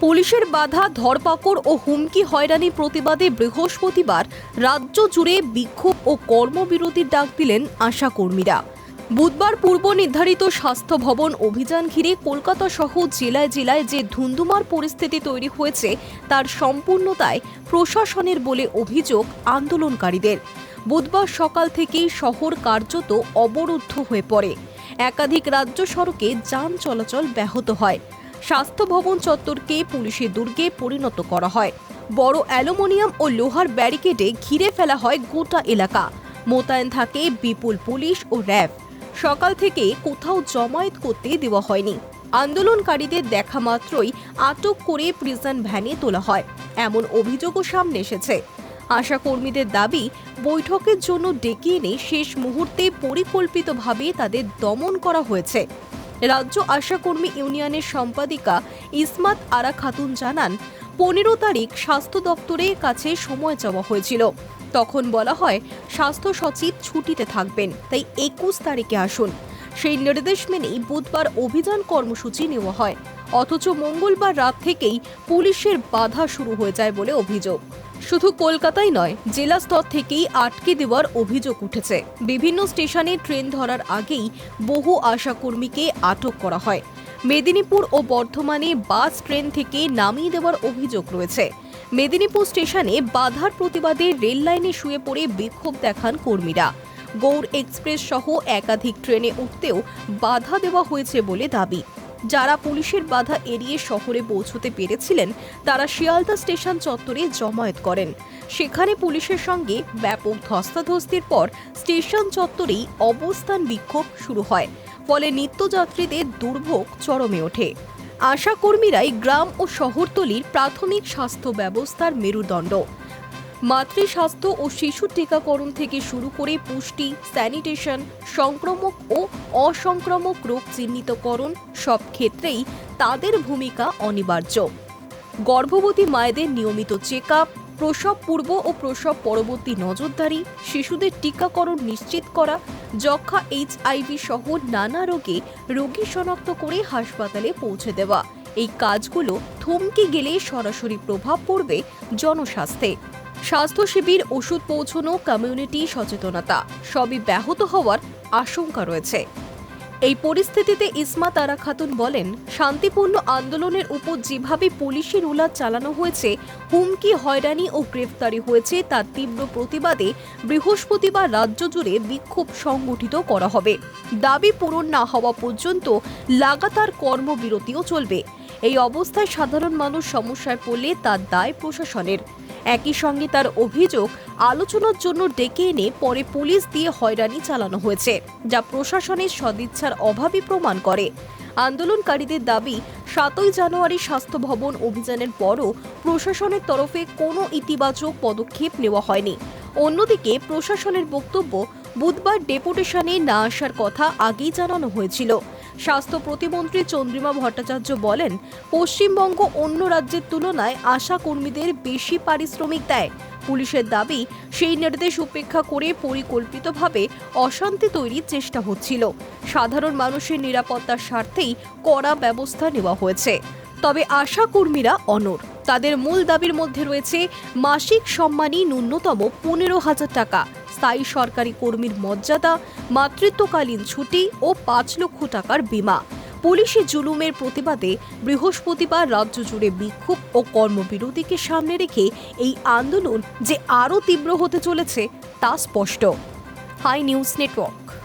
পুলিশের বাধা, ধরপাকড় ও হুমকি হয়রানি প্রতিবাদে বৃহস্পতিবার রাজ্য জুড়ে বিক্ষোভ ও কর্মবিরতির ডাক দিলেন আশা কর্মীরা বুধবার পূর্ব নির্ধারিত স্বাস্থ্য ভবন অভিযান ঘিরে কলকাতা সহ জেলায় জেলায় যে ধুন্ধুমার পরিস্থিতি তৈরি হয়েছে, তার সম্পূর্ণতায় প্রশাসনের বলে অভিযোগ আন্দোলনকারীদের। বুধবার সকাল থেকেই শহর কার্যত অবরুদ্ধ হয়ে পড়ে। একাধিক রাজ্য সড়কে যান চলাচল ব্যাহত হয়। স্বাস্থ্য ভবন চত্বরকে পুলিশের দুর্গে পরিণত করা হয়। বড় অ্যালুমিনিয়াম ও লোহার ব্যারিকেডে ঘিরে ফেলা হয় গোটা এলাকা। মোতায়েন থাকে বিপুল পুলিশ ও র্যাব। সকাল থেকে কোথাও জমায়েত করতে দেওয়া হয়নি। আন্দোলনকারীদের দেখা মাত্রই আটক করে প্রিজন ভ্যানে তোলা হয়। এমন অভিযোগও সামনে এসেছে। আশা কর্মীদের দাবি, বৈঠকের জন্য ডেকে এনে শেষ মুহূর্তে পরিকল্পিতভাবে তাদের দমন করা হয়েছে। রাজ্য আশাকর্মী ইউনিয়নের সম্পাদিকা ইসমাত আরা খাতুন জানান, পনেরো তারিখ স্বাস্থ্য দপ্তরের কাছে সময় চাওয়া হয়েছিল। তখন বলা হয়, স্বাস্থ্য সচিব ছুটিতে থাকবেন, তাই একুশ তারিখে আসুন। সেই নির্দেশ মেনেই বুধবার অভিযান কর্মসূচি নেওয়া হয়। অথচ মঙ্গলবার রাত থেকেই পুলিশের বাধা শুরু হয়ে যায় বলে অভিযোগ। শুধু কলকাতায় নয়, জেলা স্তর থেকেই আটকে দেওয়ার অভিযোগ উঠেছে। বিভিন্ন স্টেশনে ট্রেন ধরার আগেই বহু আশাকর্মীকে আটক করা হয়। মেদিনীপুর ও বর্ধমানে বাস, ট্রেন থেকে নামিয়ে দেওয়ার অভিযোগ রয়েছে। মেদিনীপুর স্টেশনে বাধার প্রতিবাদে রেল লাইনে শুয়ে পড়ে বিক্ষোভ দেখান কর্মীরা। গৌড় এক্সপ্রেস সহ একাধিক ট্রেনে উঠতেও বাধা দেওয়া হয়েছে বলে দাবি। যারা পুলিশের বাধা এড়িয়ে শহরে পৌঁছতে পেরেছিলেন, তারা শিয়ালদা স্টেশন চত্বরে জমায়েত করেন। সেখানে পুলিশের সঙ্গে ব্যাপক ধস্তাধস্তির পর স্টেশন চত্বরেই অবস্থান বিক্ষোভ শুরু হয়, ফলে নিত্যযাত্রীদের দুর্ভোগ চরমে ওঠে। আশাকর্মীরাই গ্রাম ও শহরতলির প্রাথমিক স্বাস্থ্য ব্যবস্থার মেরুদণ্ড। মাতৃস্বাস্থ্য ও শিশু টিকাকরণ থেকে শুরু করে পুষ্টি, স্যানিটেশন, সংক্রমক ও অসংক্রামক রোগ চিহ্নিতকরণ সব ক্ষেত্রেই তাদের ভূমিকা অনিবার্য। গর্ভবতী মায়েদের নিয়মিত চেক আপ প্রসব পূর্ব ও প্রসব পরবর্তী নজরদারি, শিশুদের টিকাকরণ নিশ্চিত করা যক্ষা এইচআইভি সহ নানা রোগে রোগী শনাক্ত করে হাসপাতালে পৌঁছে দেওয়া। এই কাজগুলো থমকে গেলে সরাসরি প্রভাব পড়বে জনস্বাস্থ্যে। স্বাস্থ্য শিবির, ওষুধ পৌঁছানো কমিউনিটি সচেতনতা, সবই ব্যাহত হওয়ার আশঙ্কা রয়েছে। এই পরিস্থিতিতে ইসমা তারা খাতুন বলেন, শান্তিপূর্ণ আন্দোলনের উপর যেভাবে পুলিশের উলাদ চালানো হয়েছে, হুমকি, হয়রানি ও গ্রেফতারি হয়েছে, তার তীব্র প্রতিবাদে বৃহস্পতিবার রাজ্য জুড়ে বিক্ষোভ সংগঠিত করা হবে। দাবি পূরণ না হওয়া পর্যন্ত লাগাতার কর্মবিরতিও চলবে। এই অবস্থায় সাধারণ মানুষ সমস্যায় পড়লে তার দায় প্রশাসনের। একই সঙ্গে তার অভিযোগ আলোচনার জন্য ডেকে এনে পরে পুলিশ দিয়ে হয়রানি চালানো হয়েছে, যা প্রশাসনের সদিচ্ছার অভাবই প্রমাণ করে। আন্দোলনকারীদের দাবি, সাতই জানুয়ারি স্বাস্থ্য ভবন অভিযানের পরও প্রশাসনের তরফে কোনো ইতিবাচক পদক্ষেপ নেওয়া হয়নি। অন্যদিকে প্রশাসনের বক্তব্য, বুধবার ডেপুটেশনে না আসার কথা আগেই জানানো হয়েছিল। স্বাস্থ্য প্রতিমন্ত্রী চন্দ্রিমা ভট্টাচার্য বলেন, পশ্চিমবঙ্গ অন্য রাজ্যের তুলনায় আশা কর্মীদের বেশি পারিশ্রমিক দেয়। পুলিশের দাবি, সেই নির্দেশ উপেক্ষা করে পরিকল্পিতভাবে অশান্তি তৈরির চেষ্টা হচ্ছিল। সাধারণ মানুষের নিরাপত্তার স্বার্থেই কড়া ব্যবস্থা নেওয়া হয়েছে। তবে আশা কর্মীরা অনর তাদের মূল দাবির মধ্যে রয়েছে, মাসিক সম্মানী ন্যূনতম পনেরো হাজার টাকা। স্থায়ী সরকারি কর্মীর মর্যাদা, মাতৃত্বকালীন ছুটি ও পাঁচ লক্ষ টাকার বিমা। পুলিশি জুলুমের প্রতিবাদে বৃহস্পতিবার রাজ্য জুড়ে বিক্ষোভ ও কর্মবিরতিকে সামনে রেখে এই আন্দোলন যে আরও তীব্র হতে চলেছে তা স্পষ্ট। Hi news network.